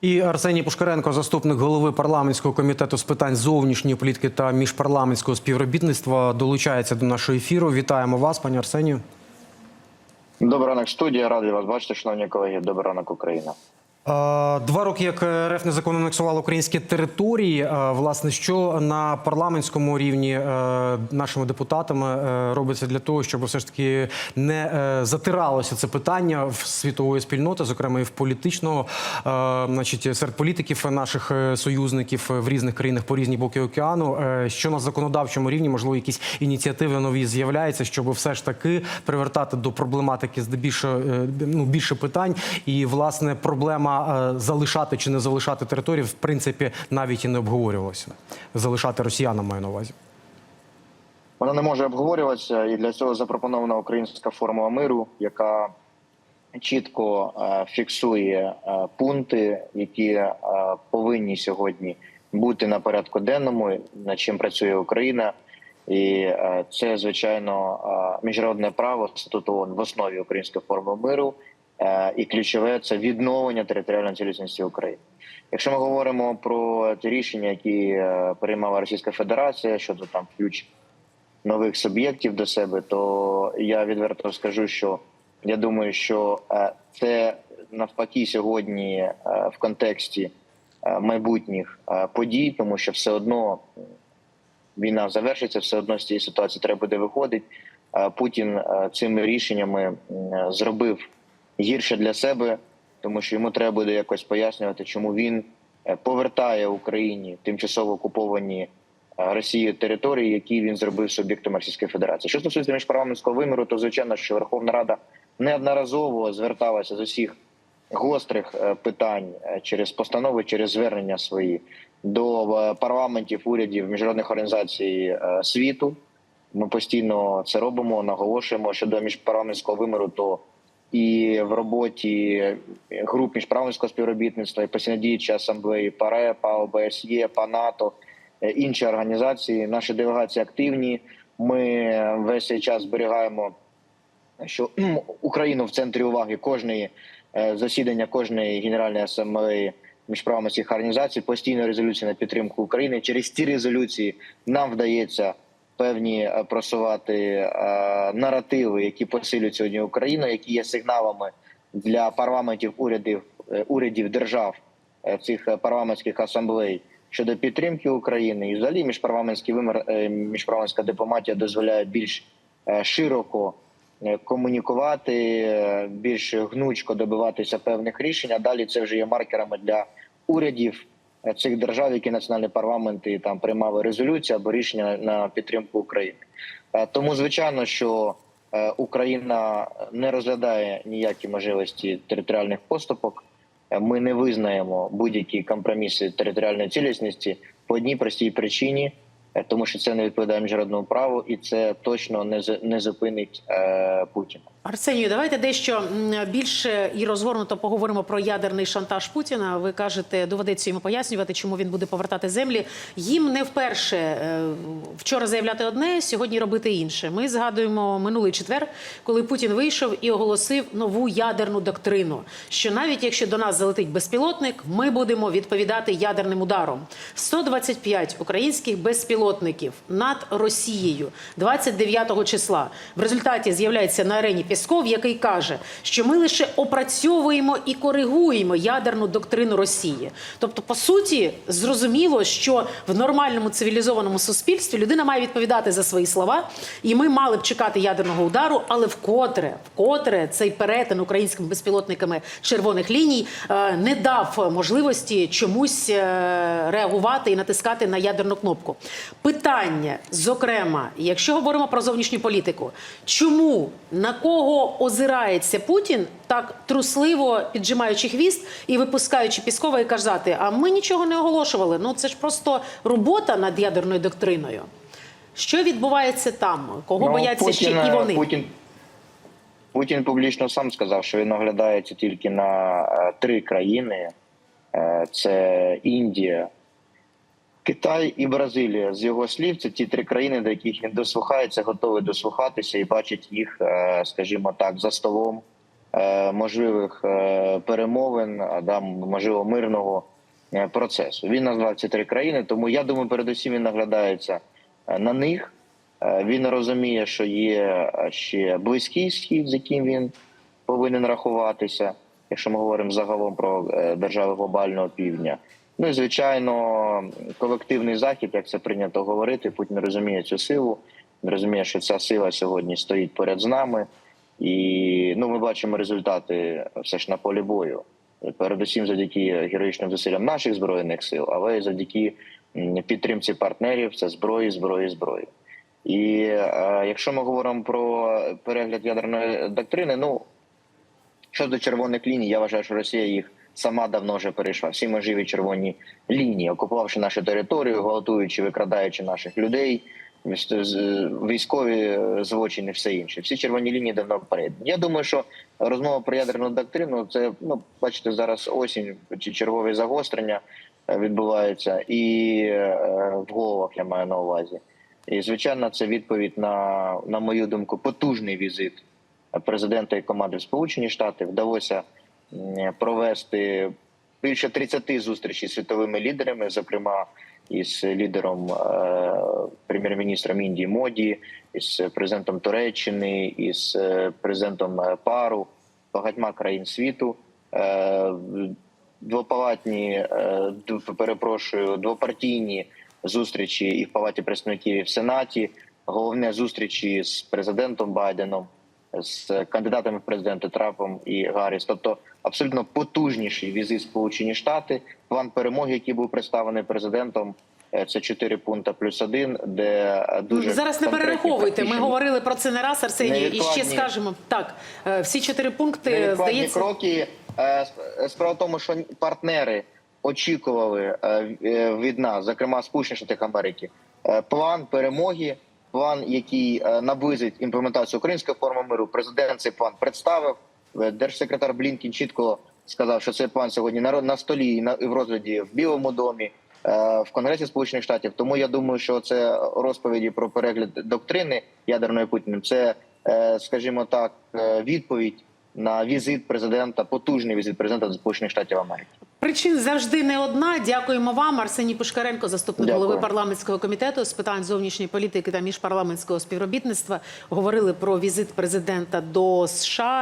І Арсеній Пушкаренко, заступник голови парламентського комітету з питань зовнішньої політики та міжпарламентського співробітництва, долучається до нашого ефіру. Вітаємо вас, пані Арсенію. Добрий ранок, студія. Радий вас бачити, шановні колеги. Добрий ранок, Україна. Два роки, як РФ незаконно анексувала українські території. Власне, що на парламентському рівні е, нашими депутатами е, робиться для того, щоб все ж таки не е, затиралося це питання в світової спільноти, зокрема і в політичного, значить, серед політиків наших союзників в різних країнах по різні боки океану. Що на законодавчому рівні, можливо, якісь ініціативи нові з'являються, щоб все ж таки привертати до проблематики здебільшого ну, більше питань, і власне проблема е, залишати чи не залишати території, в принципі, навіть і не обговорювалася. Залишати росіянам маю на увазі. Вона не може обговорюватися, і для цього запропонована українська формула миру, яка чітко е, фіксує е, пункти, які повинні сьогодні бути на порядку денному, над чим працює Україна. І це звичайно міжнародне право статуту ООН в основі української форми миру. Е, І ключове це відновлення територіальної цілісності України. Якщо ми говоримо про ті рішення, які е, приймала Російська Федерація щодо там включення нових суб'єктів до себе, то я відверто скажу, що я думаю, що е, це навпаки сьогодні в контексті майбутніх подій, тому що все одно війна завершиться, все одно з цієї ситуації треба буде виходити. Путін цими рішеннями зробив гірше для себе, тому що йому треба буде якось пояснювати, чому він е, повертає Україні тимчасово окуповані е, Росією території, які він зробив суб'єктом Російської Федерації. Що стосується міжпарламентського виміру, то звичайно, що Верховна Рада неодноразово зверталася з усіх гострих е, питань через постанови, через звернення свої до парламентів, урядів міжнародних організацій світу. Ми постійно це робимо, наголошуємо щодо міжпарламентського виміру, то і в роботі груп міжпарламентського співробітництва, і постійнодіючої асамблеї ПАРЕ, ПА ОБСЄ, ПА НАТО, е, інші організації. Наші делегації активні. Ми весь цей час зберігаємо, що Україну в центрі уваги кожної е, засідання кожної генеральної асамблеї міжпарламентських організацій, постійно резолюції на підтримку України. Через ці резолюції нам вдається певні е, просувати е, наративи, які посилюють сьогодні Україну, які є сигналами для парламентів урядів е, урядів держав цих парламентських асамблей щодо підтримки України, і взагалі міжпарламентський вимір, міжпарламентська дипломатія дозволяє більш широко комунікувати, більш гнучко добиватися певних рішень. А далі це вже є маркерами для урядів цих держав, які національні парламенти там приймали резолюцію або рішення на підтримку України. Е, Тому звичайно, що е, Україна не розглядає ніякі можливості територіальних поступок. Е, Ми не визнаємо будь-які компроміси територіальної цілісності по одній простій причині, е, тому що це не відповідає міжнародному праву, і це точно не не зупинить е, Путіна. Арсенію, давайте дещо більше і розгорнуто поговоримо про ядерний шантаж Путіна. Ви кажете, доведеться йому пояснювати, чому він буде повертати землі. Їм не вперше е, вчора заявляти одне, сьогодні робити інше. Ми згадуємо минулий четвер, коли Путін вийшов і оголосив нову ядерну доктрину. Що навіть якщо до нас залетить безпілотник, ми будемо відповідати ядерним ударом. 125 українських безпілотників над Росією 29 числа. В результаті з'являється на арені Пісков, який каже, що ми лише опрацьовуємо і коригуємо ядерну доктрину Росії. Тобто, по суті, зрозуміло, що в нормальному цивілізованому суспільстві людина має відповідати за свої слова, і ми мали б чекати ядерного удару, але вкотре, вкотре цей перетин українськими безпілотниками червоних ліній е, не дав можливості чомусь е, реагувати і натискати на ядерну кнопку. Питання, зокрема, якщо говоримо про зовнішню політику, чому на кого озирається Путін так трусливо піджимаючи хвіст і випускаючи Піскова і казати, а ми нічого не оголошували. Ну це ж просто робота над ядерною доктриною. Що відбувається там? Кого бояться ще і вони? Ну, Путін, Путін публічно сам сказав, що він оглядається тільки на е, три країни: Е, це Індія, Китай і Бразилія. З його слів, це ті три країни, до яких він дослухається, готовий дослухатися і бачить їх, е, скажімо так, за столом е, можливих е, перемовин, а да, можливо, мирного процесу. Він назвав ці три країни, тому я думаю, передусім він наглядається на них. Він розуміє, що є ще близький схід, з яким він повинен рахуватися, якщо ми говоримо загалом про держави глобального півдня. Ну і звичайно, колективний захід, як це прийнято говорити. Путін розуміє цю силу, розуміє, що ця сила сьогодні стоїть поряд з нами, і ну ми бачимо результати все ж на полі бою. Передусім завдяки героїчним зусиллям наших збройних сил, але й завдяки підтримці партнерів це зброї, зброї, зброї. І е, якщо ми говоримо про перегляд ядерної доктрини, ну щодо червоних ліній, я вважаю, що Росія їх сама давно вже перейшла. Всі можливі червоні лінії, окупувавши нашу територію, гвалтуючи, викрадаючи наших людей, військові злочини, все інше. Всі червоні лінії давно перейдені. Я думаю, що розмова про ядерну доктрину це ну бачите зараз осінь чи чергові загострення е, відбуваються, і е, в головах я маю на увазі. І звичайно, це відповідь на, на мою думку, потужний візит президента і команди Сполучені Штати. Вдалося провести більше 30 зустрічей з світовими лідерами, зокрема із лідером е, прем'єр-міністром Індії Моді, із президентом Туреччини, із е, президентом е, Пару, багатьма країн світу. Двопалатні, перепрошую, двопартійні зустрічі і в Палаті представників, і в Сенаті. Головне зустрічі з президентом Байденом, з кандидатами в президенти Трампом і Гарріс. Тобто абсолютно потужніший візит Сполучені Штати. План перемоги, який був представлений президентом. е, Це 4 пункти плюс один, де е, дуже Зараз не перераховуйте. Ми говорили про це не раз, Арсеній. І ще скажемо так. е, Всі чотири пункти здається. кроки. Справа в тому, що партнери очікували від нас, зокрема Сполучені Штати Америки, план перемоги, план, який е, наблизить імплементацію української форми миру. Президент цей план представив. Е, Держсекретар Блінкін чітко сказав, що цей план сьогодні на столі і на в розгляді в Білому домі. е, В Конгресі Сполучених Штатів тому я думаю, що це розповіді про перегляд доктрини ядерної Путіним. Це, скажімо так, відповідь на візит президента, потужний візит президента Сполучених Штатів Америки. Причин завжди не одна. Дякуємо вам, Арсеній Пушкаренко, заступник Дякую. голови парламентського комітету з питань зовнішньої політики та міжпарламентського співробітництва. Говорили про візит президента до США.